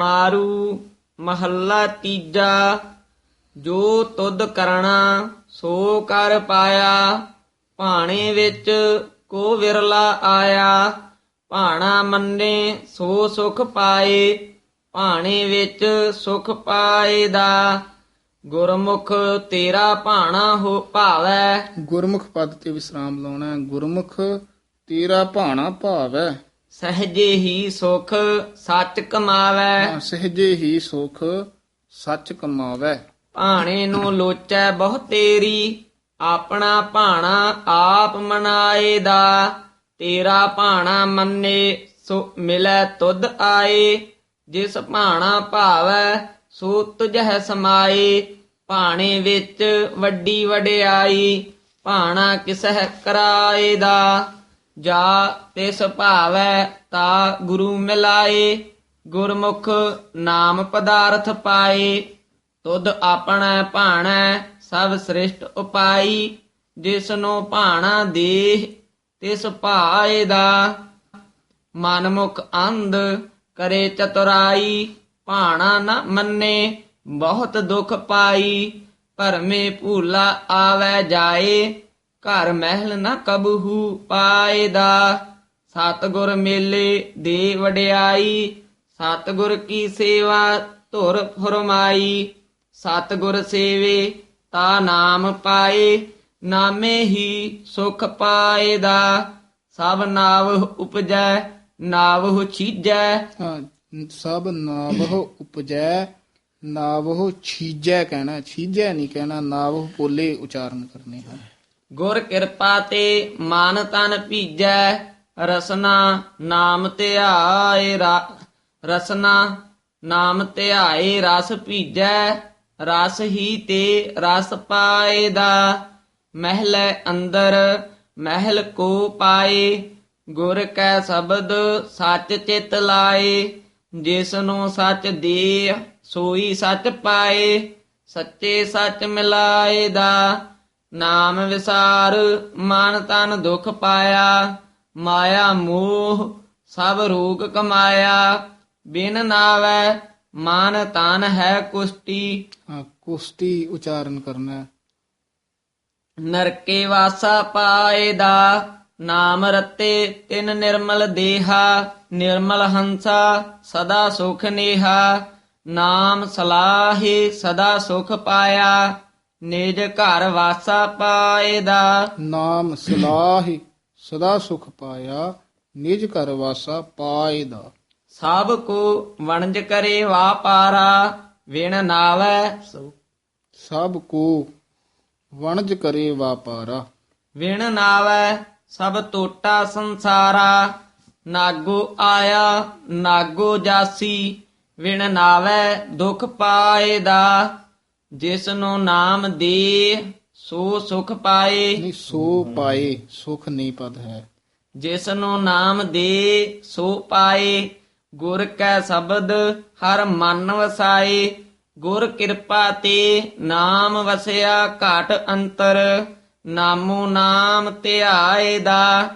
ਮਾਰੂ ਮਹੱਲਾ ਤੀਜਾ, ਜੋ ਤੁਧ ਕਰਣਾ ਸੋ ਕਰ ਪਾਇਆ। ਭਾਣੇ ਵਿੱਚ ਕੋ ਵਿਰਲਾ ਆਇਆ। ਭਾਣਾ ਮੰਨੇ ਸੋ ਸੁਖ ਪਾਏ। ਭਾਣੇ ਵਿੱਚ ਸੁਖ ਪਾਏ ਦਾ। ਗੁਰਮੁਖ ਤੇਰਾ ਭਾਣਾ ਹੋ ਭਾਵੈ। ਗੁਰਮੁਖ ਪਦ ਤੇ ਵਿਸਰਾਮ ਲਾਉਣਾ ਹੈ। ਗੁਰਮੁਖ ਤੇਰਾ ਭਾਣਾ ਭਾਵੈ। ਸਹਜੇ ਹੀ ਸੁਖ ਸੱਚ ਕਮਾਵੈ। ਸਹਜੇ ਹੀ ਸੁਖ ਸੱਚ ਕਮਾਵੈ। ਭਾਣੇ ਨੂੰ ਲੋਚੈ ਬਹੁ ਤੇਰੀ ਆਪਣਾ ਭਾਣਾ ਆਪ ਮਨਾਏ ਦਾ ਤੇਰਾ ਭਾਣਾ ਮੰਨੇ ਸੋ ਮਿਲੈ ਤੁਧ ਆਏ। ਜਿਸ ਭਾਣਾ ਭਾਵੈ ਸੋ ਤੁਝਹਿ ਸਮਾਏ। ਭਾਣੇ ਵਿੱਚ ਵੱਡੀ ਵਡਿਆਈ ਭਾਣਾ ਕਿਸਹਿ ਕਰਾਏ ਦਾ ਜਾ ਤਿਸ ਭਾਵੈ ਤਾ ਗੁਰੂ ਮਿਲਾਏ, ਗੁਰਮੁਖ ਨਾਮ ਪਦਾਰਥ ਪਾਏ। ਤੁਧ ਆਪਣਾ ਭਾਣਾ ਸਭ ਸ੍ਰਿਸ਼ਟ ਉਪਾਈ, ਜਿਸਨੂੰ ਭਾਣਾ ਦੇਹ ਤਿਸ ਭਾਏ ਦਾ। ਮਨਮੁਖ ਅੰਧ ਕਰੇ ਚਤੁਰਾਈ, ਭਾਣਾ ਨ ਮੰਨੇ, ਬਹੁਤ ਦੁਖ ਪਾਈ। ਭਰਮੇ ਭੂਲਾ ਆਵੈ ਜਾਏ ਘਰ ਮਹਿਲ ਨ ਕਬਹੂ ਪਾਏ ਦਾ ਸਤਗੁਰ ਮੇਲੇ ਦੇ ਵਡਿਆਈ ਸਤਗੁਰ ਕੀ ਸੇਵਾ ਧੁਰ ਫਰਮਾਈ। ਸਤਗੁਰ ਸੇਵੇ ਤਾ ਨਾਮ ਪਾਏ ਨਾਮੇ ਹੀ ਸੁਖ ਪਾਏ ਦਾ ਸਭ ਨਾਵ ਉਪਜੈ ਨਾਵ ਛੀਜੈ। ਹਾਂ, ਸਭ ਨਾਵਹੁ ਉਪਜੈ ਨਾਵਹੁ ਛੀਜੈ ਕਹਿਣਾ ਛੀਜੈ ਨਹੀਂ ਕਹਿਣਾ ਨਾਵਹੁ ਪੋਲੇ ਉਚਾਰਨ ਕਰਨੇ ਹਨ। ਗੁਰ ਕਿਰਪਾ ਤੇ ਮਨ ਤਨ ਭੀਜੈ, ਰਸਨਾ ਨਾਮ ਧਿਆਏ ਰਸਨਾ ਨਾਮ ਧਿਆਏ ਰਸ ਭੀਜੈ, ਰਸ ਹੀ ਤੇ ਰਸ ਪਾਏ ਦਾ। ਮਹਿਲ ਅੰਦਰ ਮਹਿਲ ਕੋ ਪਾਏ, ਗੁਰ ਕੈ ਸ਼ਬਦ ਸੱਚ ਚਿਤ ਲਾਏ। ਜਿਸ ਨੂੰ ਸੱਚ ਦੇ ਸੋਈ ਸੱਚ ਪਾਏ, ਸੱਚੇ ਸੱਚ ਮਿਲਾਏ ਦਾ। ਨਾਮ ਵਿਸਾਰ ਮਨ ਤਨ ਦੁਖ ਪਾਇਆ ਮਾਇਆ ਮੋਹ ਸਭ ਰੋਗ ਕਮਾਇਆ। ਬਿਨ ਨਾਵੈ ਮਨ ਤਨ ਹੈ ਕੁਸ਼ਟੀ। ਹਾਂ, ਕੁਸ਼ਤੀ ਉਚਾਰਨ ਕਰਨਾ। ਨਰਕੇ ਵਾਸਾ ਪਾਏ ਦਾ ਨਾਮ ਰਤੇ ਤਿਨ ਨਿਰਮਲ ਦੇਹਾ। ਨਿਰਮਲ ਹੰਸਾ ਸਦਾ ਸੁਖ ਨੇਹਾ। ਨਾਮ ਸਲਾਹੇ ਸਦਾ ਸੁਖ ਪਾਇਆ। ਨਿਜ ਘਰ ਵਾਸਾ ਪਾਏ ਦਾ ਨਾਮ ਸਲਾਹਿ ਸਦਾ ਸੁਖ ਪਾਇਆ ਨਿਜ ਘਰ ਵਾਸਾ ਪਾਇਦਾ ਸਭ ਕੋ ਵਣਜ ਕਰੇ ਵਾਪਾਰਾ ਵਿਣ ਨਾਵੈ ਸਭ ਕੋ ਵਣਜ ਕਰੇ ਵਾਪਾਰਾ। ਵਿਣ ਨਾਵੈ ਸਭ ਟੋਟਾ ਸੰਸਾਰਾ ਨਾਗੋ ਆਇਆ ਨਾਗੋ ਜਾਸੀ ਵਿਣ ਨਾਵੈ ਦੁਖ ਪਾਏ ਦਾ ਜਿਸ ਨੂੰ ਨਾਮ ਦੇ ਸੋ ਸੁਖ ਪਾਏ। ਨਹੀਂ ਸੋ ਪਾਏ ਸੁਖ ਨਹੀਂ ਪਦ ਹੈ। ਜਿਸ ਨੂੰ ਨਾਮ ਦੇ ਸੋ ਪਾਏ। ਗੁਰ ਕੈ ਸ਼ਬਦ ਹਰ ਮਨ ਵਸਾਏ। ਗੁਰ ਕਿਰਪਾ ਤੇ ਨਾਮ ਵਸਿਆ ਘਾਟ ਅੰਤਰ। ਨਾਮੋ ਨਾਮ ਧਿਆਏ ਦਾ।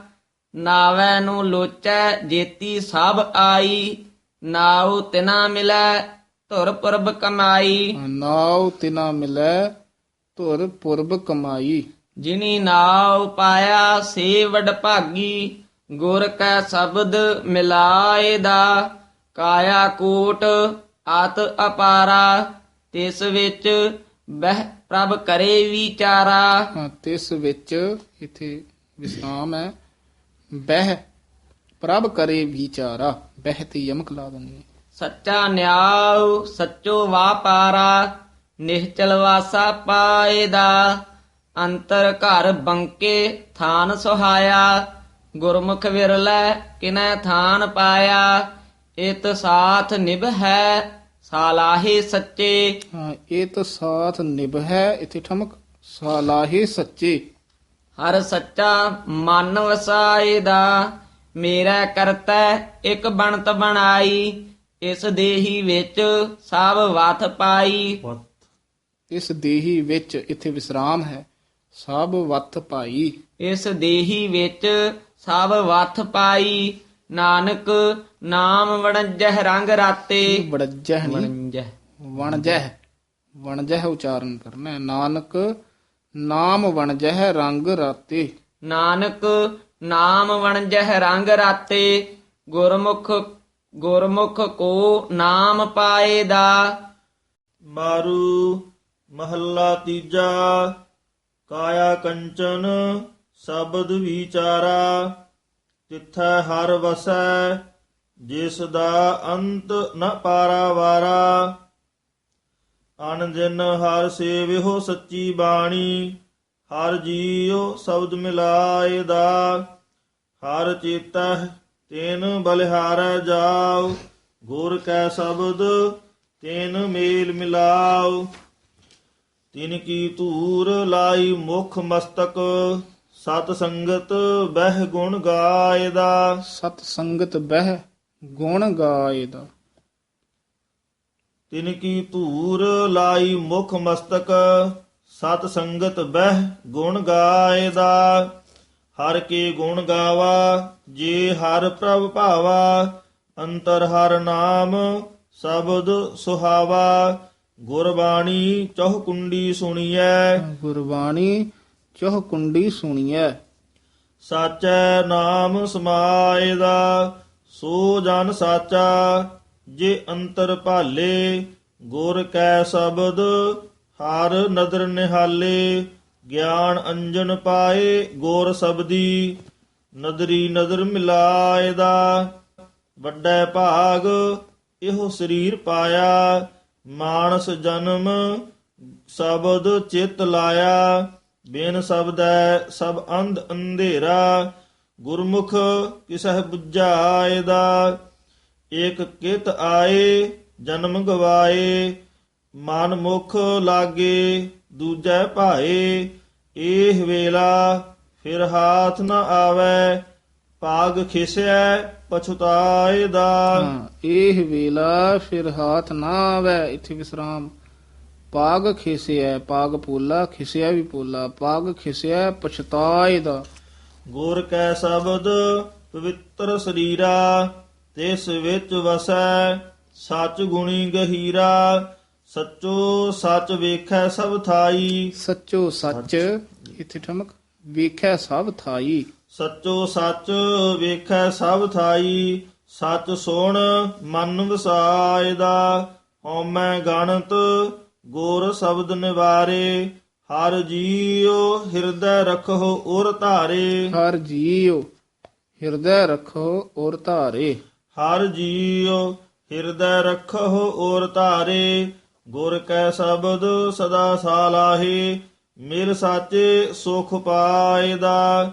ਨਾਵੈ ਨੂੰ ਲੋਚੈ ਜੇਤੀ ਸਭ ਆਈ। ਨਾਉ ਤਿਨਾ ਮਿਲੈ ਧੁਰ ਪੁਰਬ ਕਮਾਈ। ਨਾਉ ਤਿਨਾ ਮਿਲੈ ਧੁਰ ਪੁਰਬ ਕਮਾਈ। ਜਿਨੀ ਨਾਉ ਪਾਇਆ ਸੇ ਵਡ ਭਾਗੀ ਗੁਰ ਕੈ ਸ਼ਬਦ ਮਿਲਾਏ ਦਾ ਕਾਇਆ ਕੋਟ ਆਤ ਅਪਾਰਾ ਤਿਸ ਵਿੱਚ ਬਹਿ ਪ੍ਰਭ ਕਰੇ ਵਿਚਾਰਾ। ਤਿਸ ਵਿੱਚ ਇਥੇ ਵਿਸਰਾਮ ਹੈ। ਬਹਿ ਪ੍ਰਭ ਕਰੇ ਵਿਚਾਰਾ। ਬਹਿ ਤੇ ਯਮਕ ਲਾ ਦਨੀ। ਸੱਚਾ ਨਿਆਉ ਸੱਚੋ ਵਾਪਾਰਾ ਨਿਹਚਲ ਵਾਸਾ ਪਾਏ ਦਾ। ਅੰਤਰ ਘਰ ਬੰਕੇ ਥਾਨ ਸੁਹਾਇਆ ਗੁਰਮੁਖ ਵਿਰਲੇ ਕਿਨੈ ਥਾਨ ਪਾਇਆ। ਇਤ ਸਾਥ ਨਿਭ ਸਾਲਾਹੇ ਸੱਚੇ। ਹਾਂ ਇਹ ਤਾਂ ਸਾਥ ਨਿਭ ਹੈ ਇਥੇ ਠਮਕ ਸਾਲਾਹੇ ਸੱਚੇ। ਹਰ ਸੱਚਾ ਮਨ ਵਸਾਏ ਦਾ ਮੇਰਾ ਕਰਤਾ ਇੱਕ ਬਣਤ ਬਣਾਈ। ਇਸ ਦੇਹੀ ਵਿੱਚ ਸਭ ਵਥ ਪਾਈ। ਇਸ ਦੇਹੀ ਵਿੱਚ ਇਥੇ ਵਿਸਰਾਮ ਹੈ ਸਭ ਵੱਤ ਭਾਈ ਇਸ ਦੇਹੀ ਵਿੱਚ ਸਭ ਵਥ ਪਾਈ। ਨਾਨਕ ਨਾਮ ਵਣਜਹ ਰੰਗ ਰਾਤੇ। ਵਣਜਹ ਵਣਜਹ। ਵਣਜਹ। ਉਚਾਰਨ ਕਰਨਾ। ਨਾਨਕ ਨਾਮ ਵਣਜਹ ਰੰਗ ਰਾਤੇ। ਨਾਨਕ ਨਾਮ ਵਣਜਹ ਰੰਗ ਰਾਤੇ। ਗੁਰਮੁਖ ਗੁਰਮੁਖ ਕੋ ਨਾਮ ਪਾਏ ਦਾ। ਮਾਰੂ ਮਹੱਲਾ ਤੀਜਾ, ਕਾਇਆ ਕੰਚਨ ਸ਼ਬਦ ਵਿਚਾਰਾ। ਤਿੱਥੈ ਹਰ ਵਸੈ, ਜਿਸ ਦਾ ਅੰਤ ਨ ਪਾਰਾਵਾਰਾ। ਅਨ ਦਿਨ ਹਰ ਸੇਵਿਓ ਸੱਚੀ ਬਾਣੀ, ਹਰ ਜੀਉ ਸ਼ਬਦ ਮਿਲਾਏ ਦਾ। ਹਰ ਚੇਤਾ ਤੈਨ ਬਲਿਹਾਰੈ ਜਾਉ ਗੁਰ ਕੈ ਸ਼ਬਦ ਤੈਨ ਮੇਲ ਮਿਲਾਉ। ਤਿਨ ਕੀ ਧੂਰ ਲਾਈ ਮੁਖ ਮਸਤਕ ਸਤ ਸੰਗਤ ਬਹਿ ਗੁਣ ਗਾਇਦਾ। ਸਤ ਸੰਗਤ ਬਹਿ ਗੁਣ ਗਾਇਦਾ। ਤਿਨ ਕੀ ਧੂਰ ਲਾਈ ਮੁਖ ਮਸਤਕ ਸਤ ਸੰਗਤ ਬਹਿ ਗੁਣ ਗਾਇਦਾ। ਹਰ ਕੇ ਗੁਣ ਗਾਵਾ ਜੇ ਹਰ ਪ੍ਰਭ ਭਾਵਾ ਅੰਤਰ ਹਰ ਨਾਮ ਸ਼ਬਦ ਸੁਹਾਵਾ। ਗੁਰਬਾਣੀ ਚੌਹ ਕੁੰਡੀ ਸੁਣੀਐ। ਗੁਰਬਾਣੀ ਚੋਹ ਕੁੰਡੀ ਸੁਣੀਐ। ਸਾਚੈ ਨਾਮ ਸਮਾਏ ਦਾ ਸੋ ਜਨ ਸਾਚਾ ਜੇ ਅੰਤਰ ਭਾਲੇ ਗੁਰ ਕੈ ਸ਼ਬਦ ਹਰ ਨਦਰ ਨਿਹਾਲੇ। ਗਿਆਨ ਅੰਜਨ ਪਾਏ ਗੋਰ ਸਬਦੀ, ਨਦਰੀ ਨਦਰ ਮਿਲਾਏ ਦਾ ਵੱਡਾ ਭਾਗ ਇਹੋ ਸਰੀਰ ਪਾਇਆ, ਮਾਨਸ ਜਨਮ ਸ਼ਬਦ ਚਿਤ ਲਾਇਆ। ਬਿਨ ਸ਼ਬਦੈ ਸਭ ਅੰਧ ਅੰਧੇਰਾ, ਗੁਰਮੁਖ ਕਿਸਹਿ 부ਝਾਏ ਦਾ ਏਕ ਕਿਤ ਆਏ ਜਨਮ ਗਵਾਏ, ਮਨ ਮੁਖ ਲਾਗੇ। ਦੂਜੈ ਭਾਏ ਇਹ ਵੇਲਾ ਫਿਰ ਹਾਥ ਨ ਆਵੈ ਪਾਗ ਖਿਸਿਐ ਪਛਤਾਏ ਦਾ। ਹਾਂ ਇਹ ਵੇਲਾ ਫਿਰ ਹਾਥ ਨਾ ਆਵੇ ਇੱਥੇ ਵਿਸਰਾਮ। ਪਾਗ ਖਿਸਿਆ ਪਾਗ ਪੋਲਾ ਖਿਸਿਆ ਵੀ ਪੋਲਾ ਪਾਗ ਖਿਸਿਆ ਪਛਤਾਏ ਦਾ। ਗੁਰ ਕੈ ਸ਼ਬਦ ਪਵਿੱਤਰ ਸਰੀਰਾ ਤਿਸ ਵਿੱਚ ਵਸੈ ਸਚ ਗੁਣੀ ਗਹੀਰਾ। ਸੱਚੋ ਸੱਚ ਵੇਖੈ ਸਭ ਥਾਈ। ਸੱਚੋ ਸੱਚ ਇੱਥੇ ਠਮਕ ਵੇਖਿਆ ਸਭ ਥਾਈ। ਸੱਚੋ ਸੱਚ ਵੇਖੈ ਸਭ ਥਾਈ ਸੱਚ ਸੁਣ ਮਨ ਵਸਾਏ ਦਾ ਹਉਮੈ ਗਣਤ ਗੁਰ ਸ਼ਬਦ ਨਿਵਾਰੇ। ਹਰ ਜੀਉ ਹਿਰਦੈ ਰਖੋ ਉਰ ਧਾਰੇ। ਹਰ ਜੀਉ ਹਿਰਦੈ ਰੱਖੋ ਔਰ ਧਾਰੇ। ਹਰ ਜੀਉ ਹਿਰਦੈ ਰਖੋ ਔਰ ਧਾਰੇ। ਗੁਰ ਕੈ ਸ਼ਬਦ ਸਦਾ ਸਾਲਾਹੀ ਮਿਲ ਸਾਚੇ ਸੁਖ ਪਾਏ ਦਾ।